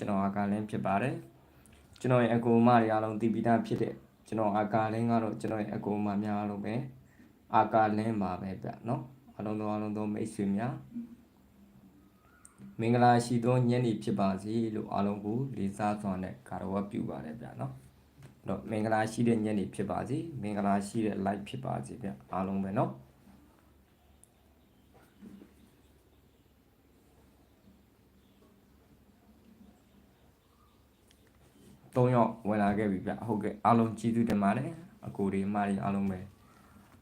ကျွန်တော်အာကာလင်းဖြစ်ပါတယ်ကျွန်တော်ရဲ့အကူအမတွေအားလုံးတည်ပြီးသားဖြစ်တဲ့ကျွန်တော်အာကာလင်းကတော့ကျွန်တော်ရဲ့အကူအမများအားလုံးပဲအာကာလင်းပါပဲဗျနော်အားလုံးသောအားလုံးသောမိတ်ဆွေများမင်္ဂလာရှိသောညနေဖြစ်ပါစေလို့အားလုံးကိုလေးစားစွာနဲ့ကာရဝတ်ပြုပါတယ်ဗျနော်အဲ့တော့မင်္ဂလာရှိတဲ့ညနေဖြစ်ပါစေမင်္ဂလာရှိတဲ့ live ဖြစ်ပါစေဗျအားလုံးပဲနော် ၃ယောက်ဝင်လာခဲ့ပြီဗျဟုတ်ကဲ့အားလုံးကျေးဇူးတင်ပါတယ်အကိုတွေမတွေအားလုံးပဲ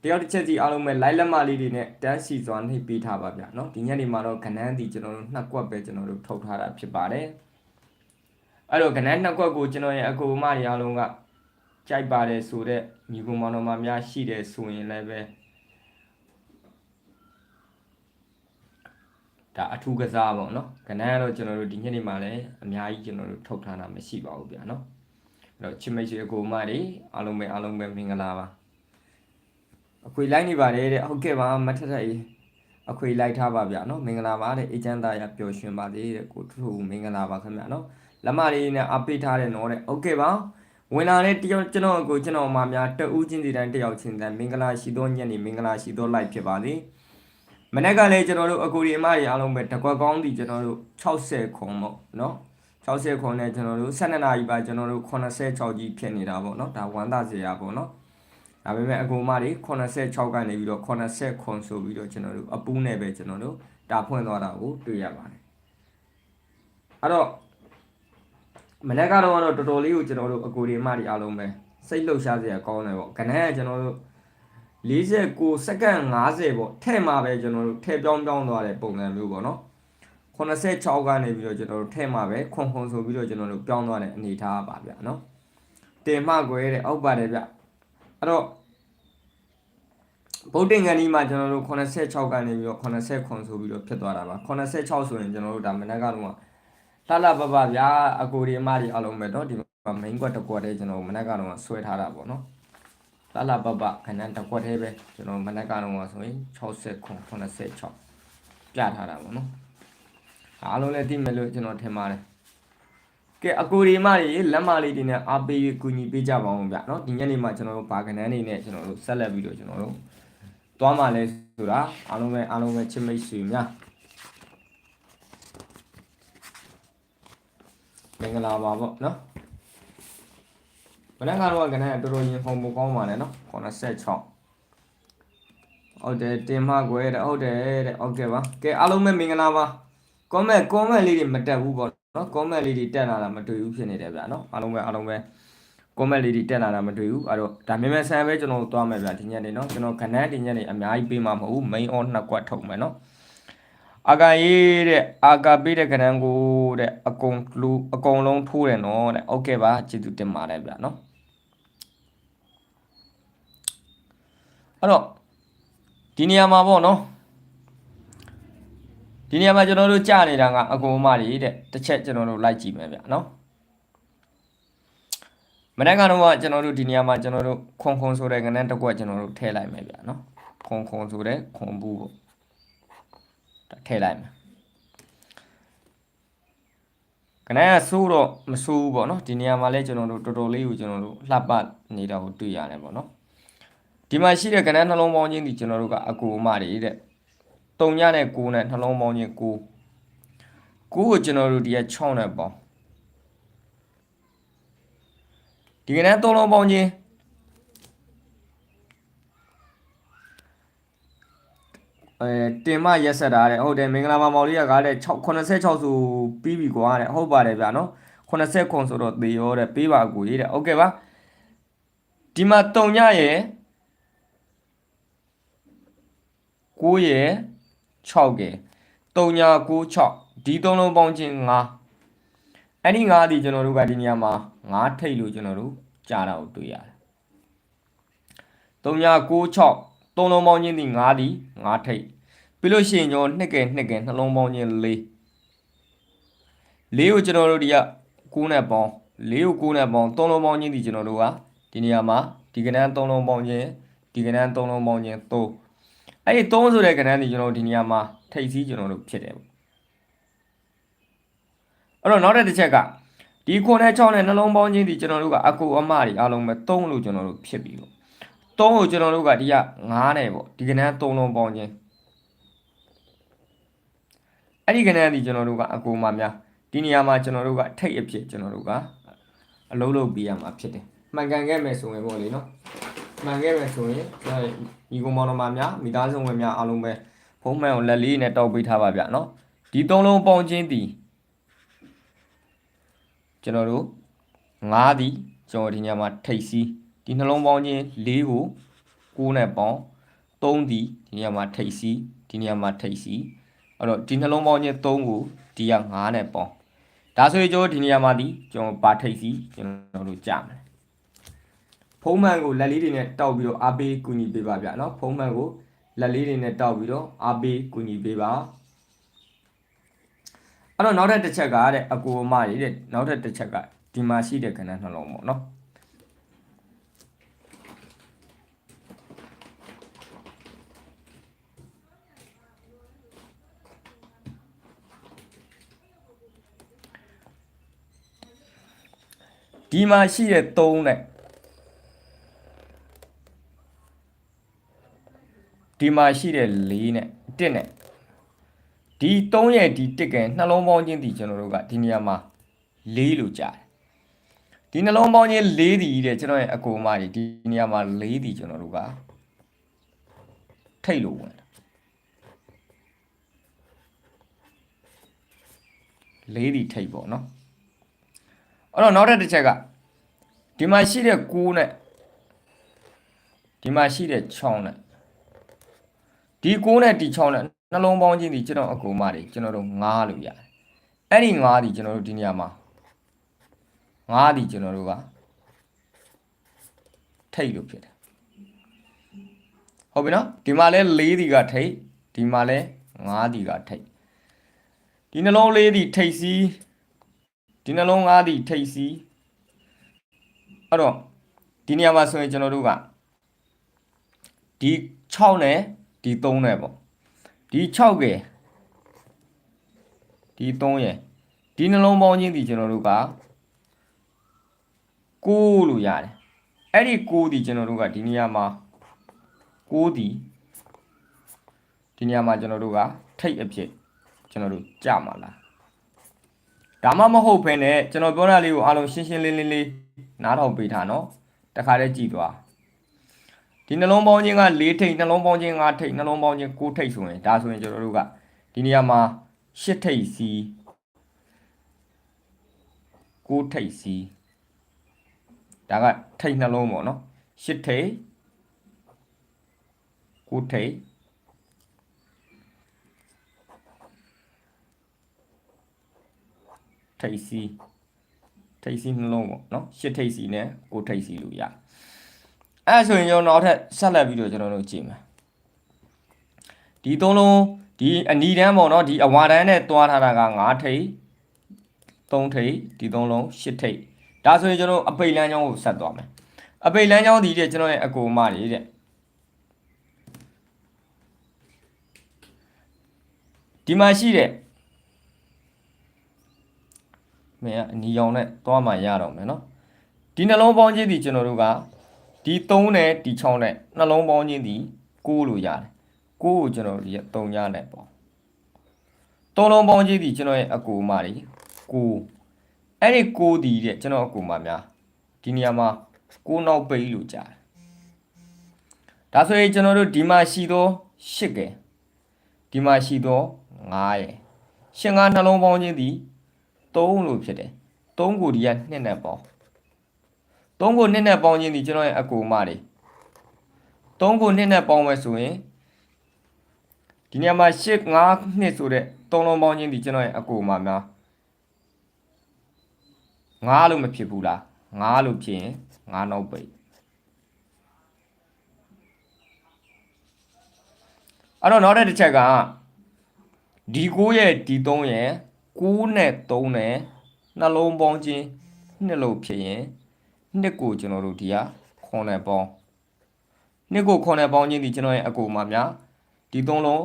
တယောက်တစ်ချက်စီအားလုံးပဲ live လက်မလေးတွေနဲ့တန်းစီစွာနှိပ်ပေးထားပါဗျနော်ဒီညနေမှာတော့ကနန်းတီကျွန်တော်တို့နှစ်ကွက်ပဲကျွန်တော်တို့ထုတ်ထားတာဖြစ်ပါတယ်အဲ့တော့ကနန်းနှစ်ကွက်ကိုကျွန်တော်ရဲ့အကိုမတွေအားလုံးကကြိုက်ပါတယ်ဆိုတဲ့ညီကောင်မောင်နှမများရှိတယ်ဆိုရင်လည်းပဲ ဒါအထူးကစားပေါ့နော်ခဏန်းကတော့ကျွန်တော်တို့ဒီညနေမှာလည်းအများကြီးကျွန်တော်တို့ထုတ်ထားတာမရှိပါဘူးဗျာနော်အဲ့တော့ချစ်မိတ်ဆွေအကိုမတွေအားလုံးပဲအားလုံးပဲမင်္ဂလာပါအခွေလိုက်နေပါတယ်တဲ့ဟုတ်ကဲ့ပါမထက်ထက်ကြီးအခွေလိုက်ထားပါဗျာနော်မင်္ဂလာပါတဲ့အေချမ်းသားရပျော်ရွှင်ပါသေးတဲ့ကိုထူထူမင်္ဂလာပါခင်ဗျာနော်လက်မလေးနဲ့အပိတ်ထားတဲ့နော်တဲ့ဟုတ်ကဲ့ပါဝင်လာတဲ့တယောက်ကျွန်တော်ကိုကျွန်တော်မများတဦးချင်းစီတိုင်းတယောက်ချင်းတိုင်းမင်္ဂလာရှိသောညနေမင်္ဂလာရှိသော live ဖြစ်ပါသည် မနေ့ကလည်းကျွန်တော်တို့အကူဒီအမတွေအားလုံးပဲတကွက်ကောင်းသည်ကျွန်တော်တို့60ခုံပေါ့နော်60ခုံနဲ့ကျွန်တော်တို့12နာရီပါကျွန်တော်တို့86ကြီးဖြစ်နေတာပေါ့နော်ဒါဝမ်းသာစရာပေါ့နော်ဒါပေမဲ့အကူအမတွေ86ကနေပြီးတော့80ခုံဆိုပြီးတော့ကျွန်တော်တို့အပူးနဲ့ပဲကျွန်တော်တို့ဒါဖွင့်သွားတာကိုတွေ့ရပါတယ်အဲ့တော့မနေ့ကတော့တော့တော်တော်လေးကိုကျွန်တော်တို့အကူဒီအမတွေအားလုံးပဲစိတ်လှုပ်ရှားစရာကောင်းတယ်ပေါ့ခဏကကျွန်တော်တို့ 49စက္ကန့်50ပေါ့ထဲ့မှာပဲကျွန်တော်တို့ထဲ့ပြောင်းပြောင်းသွားတဲ့ပုံစံမျိုးပေါ့နော်86ကနေပြီးတော့ကျွန်တော်တို့ထဲ့မှာပဲခွန်ခွန်ဆိုပြီးတော့ကျွန်တော်တို့ပြောင်းသွားတဲ့အနေအထားပါဗျာနော်တင်မကွယ်တဲ့အောက်ပါတယ်ဗျအဲ့တော့ဗုဒ္ဓင်္ဂန်ဒီမှာကျွန်တော်တို့86ကနေပြီးတော့80ခွန်ဆိုပြီးတော့ဖြစ်သွားတာပါ86ဆိုရင်ကျွန်တော်တို့ဒါမနက်ကတော့လှလှပပဗျာအကိုဒီအမဒီအလုံးပဲတော့ဒီမှာ main ကွက်တစ်ကွက်တည်းကျွန်တော်မနက်ကတော့ဆွဲထားတာပေါ့နော် လာလာပပခဏတစ်ခွက်သေးပဲကျွန်တော်မနက်ကတော့ဆိုရင်60ခွန်86ပြထားတာပေါ့နော်အားလုံးလည်းသိမယ်လို့ကျွန်တော်ထင်ပါတယ်ကဲအကူဒီမတွေလက်မလေးတွေနဲ့အားပေးကူညီပေးကြပါအောင်ဗျเนาะဒီညနေမှာကျွန်တော်တို့ဘာကနန်းနေနဲ့ကျွန်တော်တို့ဆက်လက်ပြီးတော့ကျွန်တော်တို့သွားမှလဲဆိုတာအားလုံးပဲအားလုံးပဲချစ်မိတ်ဆွေများမင်္ဂလာပါပေါ့เนาะ မနက်ကတော့ကနန်းတော်တော်ရင်ဖုံမကောင်းပါနဲ့နော်86ဟုတ်တယ်တင်မကွယ်တဲ့ဟုတ်တယ်တဲ့ဟုတ်ကဲ့ပါကဲအားလုံးပဲမင်္ဂလာပါ comment comment လေးတွေမတက်ဘူးပေါ့နော် comment လေးတွေတက်လာတာမတွေ့ဘူးဖြစ်နေတယ်ဗျာနော်အားလုံးပဲအားလုံးပဲ comment လေးတွေတက်လာတာမတွေ့ဘူးအဲ့တော့ဒါမြန်မြန်ဆန်ပဲကျွန်တော်တို့သွားမယ်ဗျာဒီညနေနော်ကျွန်တော်ခဏဒီညနေအများကြီးပေးမှာမဟုတ်ဘူး main on နှစ်ကွက်ထုတ်မယ်နော်အာကာရေးတဲ့အာကာပေးတဲ့ခဏကိုတဲ့အကုန်လူအကုန်လုံးထိုးတယ်နော်တဲ့ဟုတ်ကဲ့ပါကျေးဇူးတင်ပါတယ်ဗျာနော် အဲ့တော့ဒီနေရာမှာပေါ့နော်ဒီနေရာမှာကျွန်တော်တို့ကြာနေတာကအကူအမတွေတဲ့တစ်ချက်ကျွန်တော်တို့လိုက်ကြည့်မယ်ဗျနော်မနေ့ကတော့ကျွန်တော်တို့ဒီနေရာမှာကျွန်တော်တို့ခွန်ခွန်ဆိုတဲ့ကနန်းတစ်ကွက်ကျွန်တော်တို့ထည့်လိုက်မယ်ဗျနော်ခွန်ခွန်ဆိုတဲ့ခွန်ဘူးပေါ့ဒါထည့်လိုက်မယ်ကနန်းကဆိုးတော့မဆိုးဘူးပေါ့နော်ဒီနေရာမှာလဲကျွန်တော်တို့တော်တော်လေးကိုကျွန်တော်တို့လှပနေတာကိုတွေ့ရတယ်ပေါ့နော် ဒီမှာရှိတဲ့ကဏ္ဍနှလုံးပေါင်းခြင်းဒီကျွန်တော်တို့ကအကူအမတွေတဲ့တုံညနဲ့9နဲ့နှလုံးပေါင်းခြင်း9 9ကိုကျွန်တော်တို့ဒီက6နဲ့ပေါင်းဒီကဏ္ဍ3လုံးပေါင်းခြင်းအဲတင်မရက်ဆက်တာတဲ့ဟုတ်တယ်မင်္ဂလာပါမော်လေးကကားတဲ့6 86ဆိုပြီးပြီကွာတဲ့ဟုတ်ပါတယ်ဗျာနော်80ခွန်ဆိုတော့သေရောတဲ့ပေးပါကူရေးတဲ့ဟုတ်ကဲ့ပါဒီမှာတုံညရဲ့ 9ရယ်6ရယ်3ညာ96ဒီသုံးလုံးပေါင်းချင်း9အဲ့ဒီ9ဒီကျွန်တော်တို့ကဒီနေရာမှာ9ထိတ်လို့ကျွန်တော်တို့ကြားတာကိုတွေ့ရတယ်3ညာ96သုံးလုံးပေါင်းချင်းဒီ9ဒီ9ထိတ်ပြီးလို့ရှိရင်ကျွန်တော်နှစ်ကဲနှစ်ကဲနှလုံးပေါင်းချင်း4 4ကိုကျွန်တော်တို့ဒီက9နဲ့ပေါင်း4ကို9နဲ့ပေါင်းသုံးလုံးပေါင်းချင်းဒီကျွန်တော်တို့ကဒီနေရာမှာဒီကဏ္ဍ3လုံးပေါင်းချင်းဒီကဏ္ဍ3လုံးပေါင်းချင်း3 အဲ့ဒီ3ဆိုတဲ့ကဏ္ဍนี่ကျွန်တော်ဒီနေရာမှာထိပ်စည်းကျွန်တော်တို့ဖြစ်တယ်ပေါ့အဲ့အဲ့တော့နောက်တစ်တစ်ချက်ကဒီခွန်နဲ့6နဲ့နှလုံးပေါင်းခြင်းဒီကျွန်တော်တို့ကအကူအမတွေအားလုံးပဲ3လို့ကျွန်တော်တို့ဖြစ်ပြီပေါ့3ကိုကျွန်တော်တို့ကဒီက9နဲ့ပေါ့ဒီကနန်း3လုံးပေါင်းခြင်းအဲ့ဒီကနန်းဒီကျွန်တော်တို့ကအကူအမများဒီနေရာမှာကျွန်တော်တို့ကထိတ်အဖြစ်ကျွန်တော်တို့ကအလုံးလုံးပြရမှာဖြစ်တယ်မှန်ကန်ခဲ့မယ်ဆိုရင်ပေါ့လေနော် မှန်ခဲ့မယ်ဆိုရင်ကျွန်တော်ညီကောင်မောင်နှမများမိသားစုဝင်များအားလုံးပဲဖုံးမှန်ကိုလက်လေးနဲ့တောက်ပေးထားပါဗျနော်ဒီ3လုံးပေါင်းခြင်းဒီကျွန်တော်တို့9ဒီကျွန်တော်ဒီညမှာထိတ်စီးဒီနှလုံးပေါင်းခြင်း4ကို9နဲ့ပေါင်း3ဒီဒီညမှာထိတ်စီးဒီညမှာထိတ်စီးအဲ့တော့ဒီနှလုံးပေါင်းခြင်း3ကိုဒီက9နဲ့ပေါင်းဒါဆိုရင်ကျွန်တော်ဒီနေရာမှာဒီကျွန်တော်ပါထိတ်စီကျွန်တော်တို့ကြာမယ် ဖုံးမှန်ကိုလက်လေးတွေနဲ့တောက်ပြီးတော့အားပေးကူညီပေးပါဗျာနော်ဖုံးမှန်ကိုလက်လေးတွေနဲ့တောက်ပြီးတော့အားပေးကူညီပေးပါအဲ့တော့နောက်ထပ်တစ်ချက်ကတဲ့အကူအမကြီးတဲ့နောက်ထပ်တစ်ချက်ကဒီမှာရှိတဲ့ကဏ္ဍနှလုံးပေါ့နော်ဒီမှာရှိတဲ့၃တဲ့ ဒီမှာရှိတဲ့4နဲ့1နဲ့ဒီ3ရဲ့ဒီ1ကဲနှလုံးပေါင်းခြင်းဒီကျွန်တော်တို့ကဒီနေရာမှာ4လို့ကြားတယ်ဒီနှလုံးပေါင်းခြင်း4ဒီတဲ့ကျွန်တော်ရဲ့အကူအမကြီးဒီနေရာမှာ4ဒီကျွန်တော်တို့ကထိတ်လို့ဝင်4ဒီထိတ်ပေါ့နော်အဲ့တော့နောက်တစ်ချက်ကဒီမှာရှိတဲ့9နဲ့ဒီမှာရှိတဲ့6နဲ့ ဒီ9နဲ့ဒီ6နဲ့နှလုံးပေါင်းခြင်းဒီကျွန်တော်အကူမတွေကျွန်တော်တို့9လို့ရတယ်အဲ့ဒီ9ဒီကျွန်တော်တို့ဒီနေရာမှာ9ဒီကျွန်တော်တို့ကထိတ်လို့ဖြစ်တယ်ဟုတ်ပြီနော်ဒီမှာလဲ4ဒီကထိတ်ဒီမှာလဲ9ဒီကထိတ်ဒီနှလုံးလေးဒီထိတ်စီးဒီနှလုံး5ဒီထိတ်စီအဲ့တော့ဒီနေရာမှာဆိုရင်ကျွန်တော်တို့ကဒီ6နဲ့ ဒီ3နဲ့ပေါ့ဒီ6ကဲဒီ3ရယ်ဒီနှလုံးပေါင်းချင်းဒီကျွန်တော်တို့က6လို့ရတယ်အဲ့ဒီ6ဒီကျွန်တော်တို့ကဒီနေရာမှာ6ဒီဒီနေရာမှာကျွန်တော်တို့ကထိတ်အဖြစ်ကျွန်တော်တို့ကြမှာလားဒါမှမဟုတ်ဘဲနဲ့ကျွန်တော်ပြောတာလေးကိုအားလုံးရှင်းရှင်းလင်းလင်းလေးနားထောင်ပေးထားနော်တခါတည်းကြည့်သွား ဒီနှလုံးပေါင်းခြင်းက၄ထိပ်နှလုံးပေါင်းခြင်း၅ထိပ်နှလုံးပေါင်းခြင်း၉ထိပ်ဆိုရင်ဒါဆိုရင်ကျွန်တော်တို့ကဒီနေရာမှာ၈ထိပ်စီ၉ထိပ်စီဒါကထိပ်နှလုံးပေါ့နော်၈ထိပ်၉ထိပ်ထိပ်စီထိပ်စီနှလုံးပေါ့နော်ရှစ်ထိပ်စီနဲ့ကိုထိပ်စီလို့ရ အဲ့ဆိုရင်ကျွန်တော်နောက်ထပ်ဆက်လက်ပြီးတော့ကျွန်တော်တို့ကြည့်မယ်ဒီသုံးလုံးဒီအနီတန်းပေါ့နော်ဒီအဝါတန်းနဲ့တွားထားတာက9ထိပ်3ထိပ်ဒီသုံးလုံး10ထိပ်ဒါဆိုရင်ကျွန်တော်အပိတ်လမ်းကြောင်းကိုဆက်သွားမယ်အပိတ်လမ်းကြောင်းဒီတဲ့ကျွန်တော်ရဲ့အကူမတွေတဲ့ဒီမှာရှိတဲ့မင်းကအနီရောင်နဲ့သွားမှရတော့မယ်နော်ဒီနှလုံးပေါင်းခြင်းဒီကျွန်တော်တို့က ဒီ3နဲ့ဒီ6နဲ့နှလုံးပေါင်းခြင်းဒီ6လို့ရတယ်6ကိုကျွန်တော်ဒီ3ညနဲ့ပေါ့3လုံးပေါင်းခြင်းဒီကျွန်တော်ရဲ့အကူအမတွေ6အဲ့ဒီ6ဒီတဲ့ကျွန်တော်အကူအမများဒီနေရာမှာ6နောက်ပိတ်လို့ကြားတယ်ဒါဆိုရင်ကျွန်တော်တို့ဒီမှာရှိသော8ကဲဒီမှာရှိသော9ရယ်ရှင်9နှလုံးပေါင်းခြင်းဒီ3လို့ဖြစ်တယ်3ကိုဒီက2နဲ့ပေါင်း 3ကို2နဲ့ပေါင်းခြင်းဒီကျွန်တော်ရဲ့အကူမတွေ3ကို2နဲ့ပေါင်းမယ်ဆိုရင်ဒီနေရာမှာ8 5နှစ်ဆိုတဲ့3လုံးပေါင်းခြင်းဒီကျွန်တော်ရဲ့အကူမများ9လို့မဖြစ်ဘူးလား9လို့ဖြစ်ရင်9နောက်ပိတ်အဲ့တော့နောက်တစ်ချက်ကဒီ9ရဲ့ဒီ3ရဲ့9နဲ့3နဲ့နှလုံးပေါင်းခြင်းနှစ်လို့ဖြစ်ရင် နှစ်ကိုကျွန်တော်တို့ဒီဟာခွန်နဲ့ပေါင်းနှစ်ကိုခွန်နဲ့ပေါင်းခြင်းဒီကျွန်တော်ရဲ့အကူမှာများဒီသုံးလုံး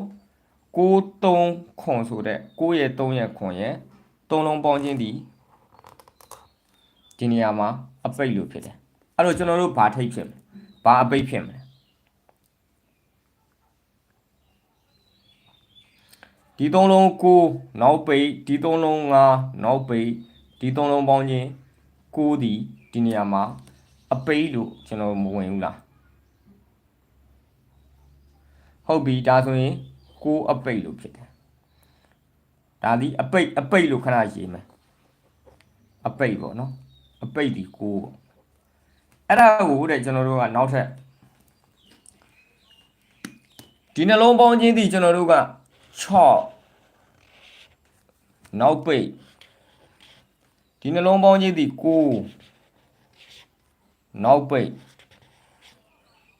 6 3ခွန်ဆိုတဲ့6ရဲ့3ရဲ့ခွန်ရဲ့3သုံးလုံးပေါင်းခြင်းဒီဒီနေရာမှာအပိတ်လို့ဖြစ်တယ်အဲ့တော့ကျွန်တော်တို့ဘာထိတ်ဖြစ်မလဲဘာအပိတ်ဖြစ်မလဲဒီသုံးလုံးကိုနောက်ပိတ်ဒီသုံးလုံးငါနောက်ပိတ်ဒီသုံးလုံးပေါင်းခြင်းကိုဒီ ဒီနေရာမှာအပိတ်လို့ကျွန်တော်မဝင်ဘူးလားဟုတ်ပြီဒါဆိုရင်ကိုအပိတ်လို့ဖြစ်တယ်ဒါဒီအပိတ်အပိတ်လို့ခဏရေးမယ်အပိတ်ပေါ့နော်အပိတ်ဒီကိုပေါ့အဲ့ဒါကိုတဲ့ကျွန်တော်တို့ကနောက်ထပ်ဒီနှလုံးပေါင်းခြင်းဒီကျွန်တော်တို့က6နောက်ပိတ်ဒီနှလုံးပေါင်းခြင်းဒီ9 နောက်ပိတ်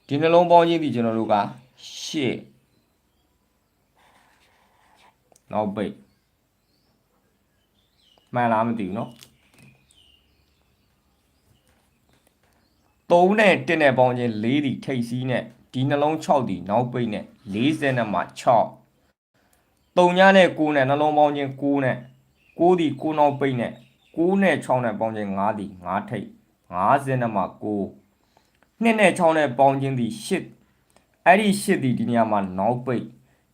ဒီနှလုံးပေါင်းခြင်းဒီကျွန်တော်တို့က8နောက်ပိတ်မှန်လားမသိဘူးเนาะ3နဲ့1နဲ့ပေါင်းခြင်း4ဒီထိတ်စီးနဲ့ဒီနှလုံး6ဒီနောက်ပိတ်နဲ့40နဲ့မှ6 3ညနဲ့9နဲ့နှလုံးပေါင်းခြင်း9နဲ့9ဒီ9နောက်ပိတ်နဲ့9နဲ့6နဲ့ပေါင်းခြင်း5ဒီ5ထိတ် 50နဲ့မှ9 2နဲ့6နဲ့ပေါင်းခြင်းဒီ8အဲ့ဒီ8ဒီဒီနေရာမှာနောက်ပိတ်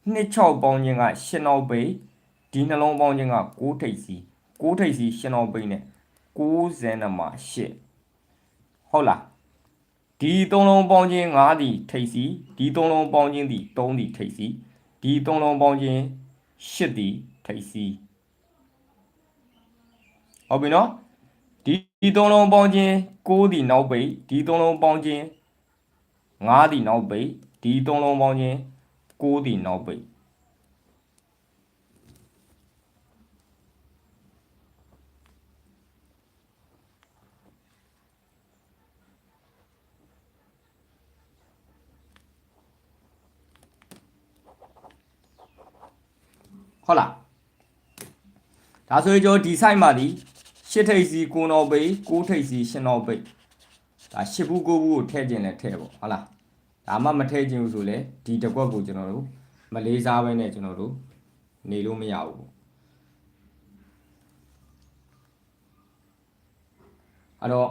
2 6ပေါင်းခြင်းက8နောက်ပိတ်ဒီနှလုံးပေါင်းခြင်းက9ထိတ်စီ9ထိတ်စီ8နောက်ပိတ်နဲ့90နဲ့မှ8ဟုတ်လားဒီသုံးလုံးပေါင်းခြင်း5ဒီထိတ်စီဒီသုံးလုံးပေါင်းခြင်းဒီ3ဒီထိတ်စီဒီသုံးလုံးပေါင်းခြင်း8ဒီထိတ်စီဟုတ်ပြီနော် ဒီဒီသုံးလုံးပေါင်းခြင်း6ဒီနောက်ပိတ်ဒီသုံးလုံးပေါင်းခြင်း5ဒီနောက်ပိတ်ဒီသုံးလုံးပေါင်းခြင်း6ဒီနောက်ပိတ်ဟုတ်လားဒါဆိုရင်ကျွန်တော်ဒီ site မှာဒီ 8ထိပ်စီ9နောက်ပိတ်9ထိပ်စီ10နောက်ပိတ်ဒါ10ဘူး9ဘူးကိုထည့်ခြင်းနဲ့ထည့်ပေါ့ဟုတ်လားဒါမှမထည့်ခြင်းဘူးဆိုလဲဒီတစ်ကွက်ကိုကျွန်တော်တို့မလေးစားဘဲနဲ့ကျွန်တော်တို့နေလို့မရဘူးပေါ့အဲ့တော့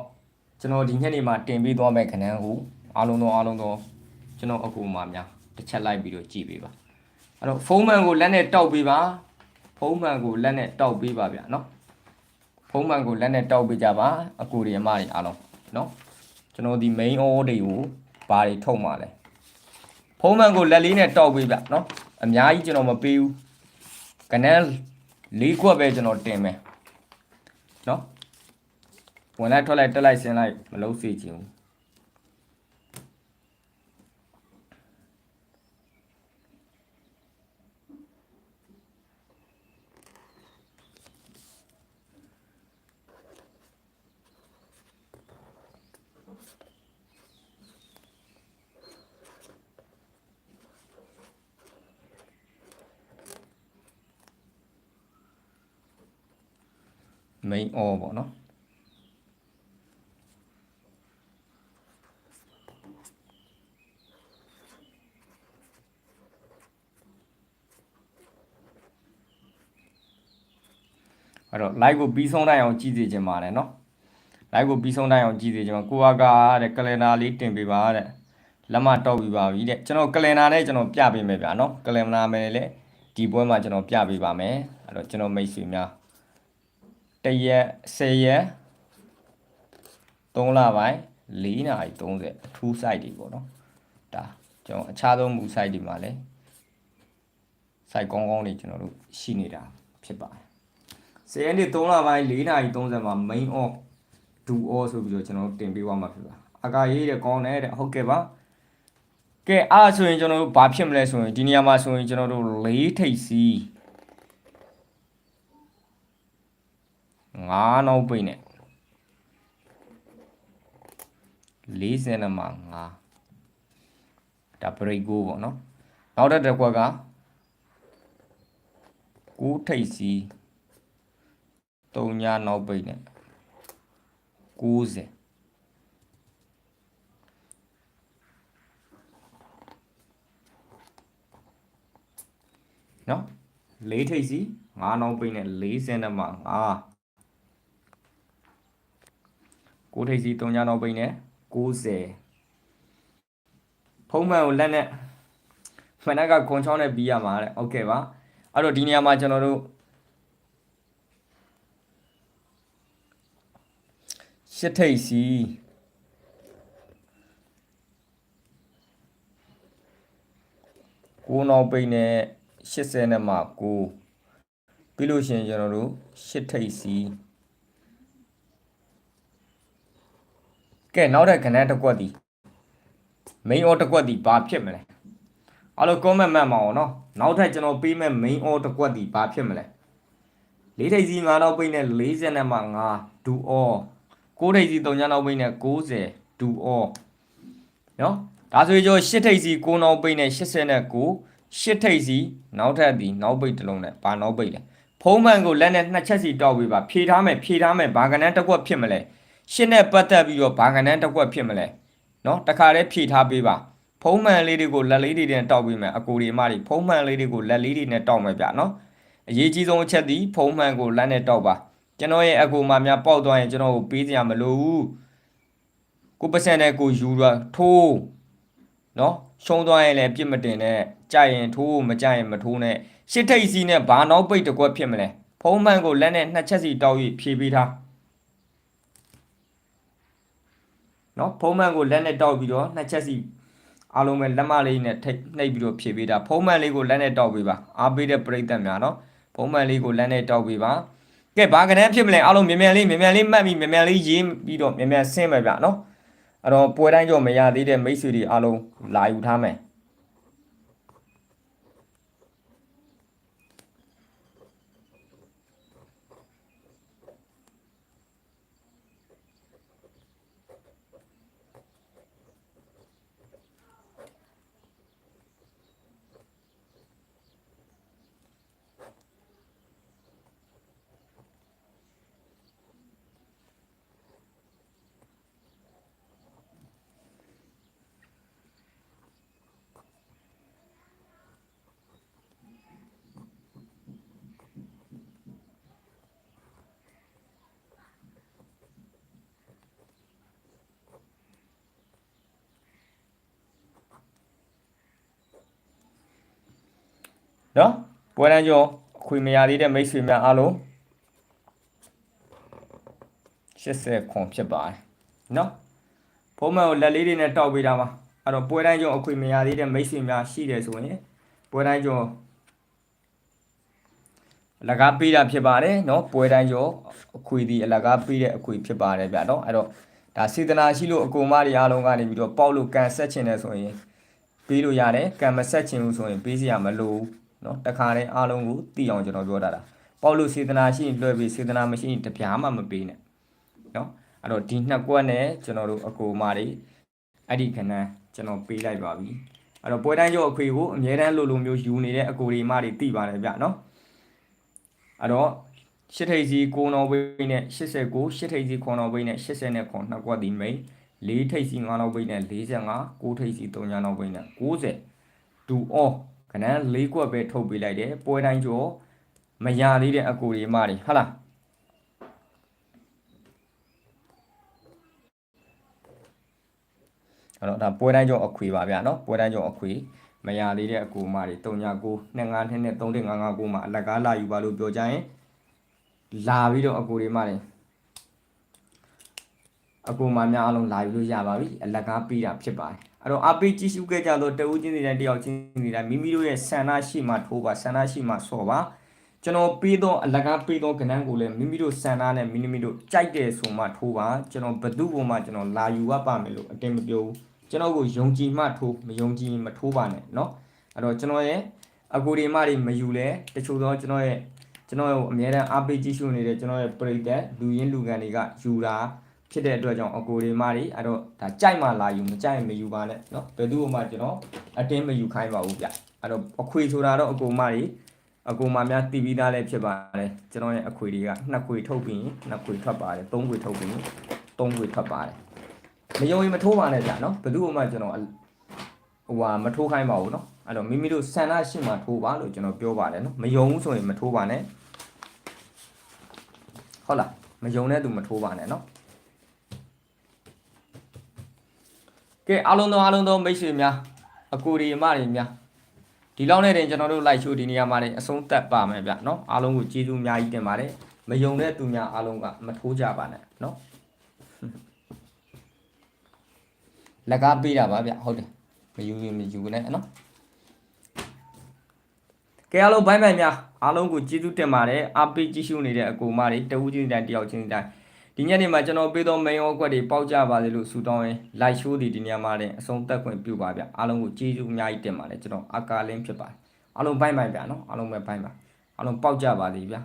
ကျွန်တော်ဒီညနေမှာတင်ပေးသွားမယ့်ခဏန်းကိုအားလုံးသောအားလုံးသောကျွန်တော်အကူမှာများတစ်ချက်လိုက်ပြီးတော့ကြည့်ပေးပါအဲ့တော့ဖုန်းမှန်ကိုလက်နဲ့တောက်ပေးပါဖုန်းမှန်ကိုလက်နဲ့တောက်ပေးပါဗျာနော် ဖုန်းမှန်ကိုလက်နဲ့တောက်ပေးကြပါအကူတွေအမတွေအားလုံးနော်ကျွန်တော်ဒီ main order တွေကိုဘာတွေထုတ်မှာလဲဖုန်းမှန်ကိုလက်လေးနဲ့တောက်ပေးဗျနော်အများကြီးကျွန်တော်မပေးဘူးကနန်းလေးခွက်ပဲကျွန်တော်တင်မယ်နော်ဝင်လိုက်ထွက်လိုက်တက်လိုက်ဆင်းလိုက်မလုံးစေချင်ဘူး မိန်အောပေါ့နော်အဲ့တော့ live ကိုပြီးဆုံးတိုင်းအောင်ကြည့်စေချင်ပါတယ်เนาะ live ကိုပြီးဆုံးတိုင်းအောင်ကြည့်စေချင်ပါကိုကကတဲ့ကလင်ဒါလေးတင်ပေးပါတဲ့လက်မတောက်ပြီးပါပြီတဲ့ကျွန်တော်ကလင်ဒါနဲ့ကျွန်တော်ပြပေးမယ်ဗျာเนาะကလင်ဒါမယ်လေဒီပွဲမှာကျွန်တော်ပြပေးပါမယ်အဲ့တော့ကျွန်တော်မိတ်ဆွေများ 1ရက်10ရက်3လပိုင်း4နာရီ30အထူး site တွေပေါ့နော်ဒါကျွန်တော်အခြားသောမူ site တွေမှာလည်း site ကောင်းကောင်းတွေကျွန်တော်တို့ရှိနေတာဖြစ်ပါတယ်10ရက်နေ့3လပိုင်း4နာရီ30မှာ main off do all ဆိုပြီးတော့ကျွန်တော်တင်ပေးသွားမှာဖြစ်ပါအကာရေးတဲ့ကောင်းတယ်တဲ့ဟုတ်ကဲ့ပါကဲအဲ့ဆိုရင်ကျွန်တော်တို့ဘာဖြစ်မလဲဆိုရင်ဒီနေရာမှာဆိုရင်ကျွန်တော်တို့လေးထိပ်စီး 9နောက်ပိတ်နဲ့40နဲ့မှ9ဒါ break go ပေါ့နော်နောက်တစ်တစ်ခွက်က9ထိပ်စီ3ညနောက်ပိတ်နဲ့90နော်၄ထိပ်စီ9နောက်ပိတ်နဲ့40နဲ့မှ9 ကိုထိပ်စီ3ညတော့ပိန်နဲ့90ဖုံးမှန်ကိုလက်နဲ့ဖနက်ကခွန်ချောင်းနဲ့ပြီးရမှာတဲ့ဟုတ်ကဲ့ပါအဲ့တော့ဒီနေရာမှာကျွန်တော်တို့ရှစ်ထိပ်စီကိုနောက်ပိန်နဲ့80နဲ့မှ9ပြီးလို့ရှိရင်ကျွန်တော်တို့ရှစ်ထိပ်စီ ကဲနောက်တဲ့ခဏတစ်ကွက်ဒီ main order တစ်ကွက်ဒီဘာဖြစ်မလဲအားလုံး comment မှတ်မအောင်နော်နောက်ထပ်ကျွန်တော်ပေးမဲ့ main order တစ်ကွက်ဒီဘာဖြစ်မလဲလေးထိပ်စီ9နောက်ပိတ်နဲ့40နဲ့မှ9 do all 6ထိပ်စီ3ညနောက်ပိတ်နဲ့90 do all နော်ဒါဆိုရင်ကျွန်တော်8ထိပ်စီ9နောက်ပိတ်နဲ့80နဲ့9 8ထိပ်စီနောက်ထပ်ဒီနောက်ပိတ်တစ်လုံးနဲ့ဘာနောက်ပိတ်လဲဖုံးမှန်ကိုလက်နဲ့နှစ်ချက်စီတောက်ပေးပါဖြေထားမယ်ဖြေထားမယ်ဘာကနန်းတစ်ကွက်ဖြစ်မလဲ ရှင်းနဲ့ပတ်သက်ပြီးတော့ဘာကနန်းတစ်ကွက်ဖြစ်မလဲနော်တခါတည်းဖြေထားပေးပါဖုံးမှန်လေးတွေကိုလက်လေးတွေနဲ့တောက်ပေးမယ်အကိုတွေအမတွေဖုံးမှန်လေးတွေကိုလက်လေးတွေနဲ့တောက်မယ်ဗျနော်အရေးကြီးဆုံးအချက်ဒီဖုံးမှန်ကိုလက်နဲ့တောက်ပါကျွန်တော်ရဲ့အကူမများပေါက်သွားရင်ကျွန်တော်ကိုပေးစရာမလိုဘူးကိုပတ်စံနဲ့ကိုယူရထိုးနော်ရှုံးသွားရင်လည်းပြစ်မတင်နဲ့ကြိုက်ရင်ထိုးမကြိုက်ရင်မထိုးနဲ့ရှစ်ထိပ်စီနဲ့ဘာနောက်ပိတ်တစ်ကွက်ဖြစ်မလဲဖုံးမှန်ကိုလက်နဲ့နှစ်ချက်စီတောက်၍ဖြေပေးထား နော်ဖုံးမှန်ကိုလက်နဲ့တောက်ပြီးတော့နှစ်ချက်စီအားလုံးပဲလက်မလေးနဲ့ထိပ်နှိပ်ပြီးတော့ဖြေပေးတာဖုံးမှန်လေးကိုလက်နဲ့တောက်ပေးပါအားပေးတဲ့ပြိတ္တများနော်ဖုံးမှန်လေးကိုလက်နဲ့တောက်ပေးပါကဲဘာကနန်းဖြစ်မလဲအားလုံးမြန်မြန်လေးမြန်မြန်လေးမှတ်ပြီးမြန်မြန်လေးရေးပြီးတော့မြန်မြန်ဆင်းမယ်ဗျနော်အဲ့တော့ပွဲတိုင်းကြောမရသေးတဲ့မိတ်ဆွေတွေအားလုံးလာယူထားမယ် နော်ပွဲတန်းကျော်အခွေမရသေးတဲ့မိတ်ဆွေများအားလုံး80ခွန်ဖြစ်ပါတယ်နော်ဖုံးမန်ကိုလက်လေးတွေနဲ့တောက်ပေးတာပါအဲ့တော့ပွဲတိုင်းကျော်အခွေမရသေးတဲ့မိတ်ဆွေများရှိတယ်ဆိုရင်ပွဲတိုင်းကျော်အလကားပေးတာဖြစ်ပါတယ်နော်ပွဲတိုင်းကျော်အခွေဒီအလကားပေးတဲ့အခွေဖြစ်ပါတယ်ဗျနော်အဲ့တော့ဒါစေတနာရှိလို့အကူမတွေအားလုံးကနေပြီးတော့ပေါက်လို့ကန်ဆက်ချင်တယ်ဆိုရင်ပေးလို့ရတယ်ကံမဆက်ချင်ဘူးဆိုရင်ပေးစရာမလိုဘူး နော်တခါတည်းအားလုံးကိုသိအောင်ကျွန်တော်ပြောတာတာပေါ့လို့စေတနာရှိရင်လွှဲပြီးစေတနာမရှိရင်တပြားမှမပေးနဲ့နော်အဲ့တော့ဒီနှစ်ကွက်နဲ့ကျွန်တော်တို့အကူမတွေအဲ့ဒီခဏကျွန်တော်ပေးလိုက်ပါပြီအဲ့တော့ပွဲတိုင်းရောအခွေကိုအမြဲတမ်းလိုလိုမျိုးယူနေတဲ့အကူတွေမတွေသိပါတယ်ဗျနော်အဲ့တော့ရှစ်ထိပ်စီ9နောက်ဘိန်းနဲ့89ရှစ်ထိပ်စီ9နောက်ဘိန်းနဲ့80နဲ့9နှစ်ကွက်ဒီမိန်၄ထိပ်စီ9နောက်ဘိန်းနဲ့45 9ထိပ်စီ3နောက်ဘိန်းနဲ့90ဒူအော ခဏ၄ကွက်ပဲထုတ်ပေးလိုက်တယ်ပွဲတိုင်းကျော်မရသေးတဲ့အကူတွေမတွေဟုတ်လားအဲ့တော့ဒါပွဲတိုင်းကျော်အခွေပါဗျာနော်ပွဲတိုင်းကျော်အခွေမရသေးတဲ့အကူမတွေ3ည9 25နှစ်နဲ့3559မှာအလကားလာယူပါလို့ပြောကြရင်လာပြီးတော့အကူတွေမတွေအကူမများအလုံးလာယူလို့ရပါပြီအလကားပေးတာဖြစ်ပါတယ် အဲ့တော့အပိကြည့်ရှုခဲ့ကြတော့တဦးချင်းစီတိုင်းတယောက်ချင်းစီတိုင်းမိမိတို့ရဲ့ဆန္ဒရှိမှထိုးပါဆန္ဒရှိမှဆော့ပါကျွန်တော်ပေးသောအလကားပေးသောကဏ္ဍကိုလည်းမိမိတို့ဆန္ဒနဲ့မိမိတို့ကြိုက်တယ်ဆိုမှထိုးပါကျွန်တော်ဘသူ့ပေါ်မှာကျွန်တော်လာယူရပါမယ်လို့အတင်မပြောဘူးကျွန်တော်ကိုယုံကြည်မှထိုးမယုံကြည်မထိုးပါနဲ့เนาะအဲ့တော့ကျွန်တော်ရဲ့အကူဒီမတွေမယူလဲတချို့သောကျွန်တော်ရဲ့ကျွန်တော်အများတန်းအပိကြည့်ရှုနေတဲ့ကျွန်တော်ရဲ့ပရိသတ်လူရင်းလူကန်တွေကယူတာ ဖြစ်တဲ့အတွက်ကြောင့်အကိုတွေမတွေအဲ့တော့ဒါကြိုက်မှလာယူမကြိုက်မယူပါနဲ့เนาะဘယ်သူ့မှကျွန်တော်အတင်းမယူခိုင်းပါဘူးဗျအဲ့တော့အခွေဆိုတာတော့အကိုမတွေအကိုမများတည်ပြီးသားလည်းဖြစ်ပါတယ်ကျွန်တော်ရဲ့အခွေတွေကနှစ်ခွေထုတ်ပြီးနှစ်ခွေထွက်ပါတယ်သုံးခွေထုတ်ပြီးသုံးခွေထွက်ပါတယ်မယုံရင်မထိုးပါနဲ့ဗျเนาะဘယ်သူ့မှကျွန်တော်ဟိုဟာမထိုးခိုင်းပါဘူးเนาะအဲ့တော့မိမိတို့ဆန္ဒရှိမှထိုးပါလို့ကျွန်တော်ပြောပါတယ်เนาะမယုံဘူးဆိုရင်မထိုးပါနဲ့ ဟုတ်လားမယုံတဲ့သူမထိုးပါနဲ့နော် ကဲအားလုံးသောအားလုံးသောမိတ်ဆွေများအကူဒီအမတွေများဒီလောက်နဲ့တင်ကျွန်တော်တို့ live show ဒီနေရာမှာနေအဆုံးသတ်ပါမယ်ဗျနော်အားလုံးကိုကျေးဇူးအများကြီးတင်ပါတယ်မယုံတဲ့သူများအားလုံးကမထိုးကြပါနဲ့နော်လက်ကားပေးတာပါဗျဟုတ်တယ်မယူရင်မယူနဲ့နော်ကဲအားလုံးဘိုင်းဘိုင်းများအားလုံးကိုကျေးဇူးတင်ပါတယ်အားပေးကြည့်ရှုနေတဲ့အကူမတွေတဝူးချင်းတိုင်းတယောက်ချင်းတိုင်း ဒီညနေမှာကျွန်တော်ပေးသော main ရောကွက်တွေပေါက်ကြပါစေလို့ဆုတောင်းရင် live show ဒီဒီညမှာတင်အဆုံးသတ်ခွင့်ပြုပါဗျအားလုံးကိုကျေးဇူးအများကြီးတင်ပါတယ်ကျွန်တော်အကာလင်းဖြစ်ပါတယ်အားလုံးဘိုင်းဘိုင်းဗျနော်အားလုံးပဲဘိုင်းပါအားလုံးပေါက်ကြပါစေဗျ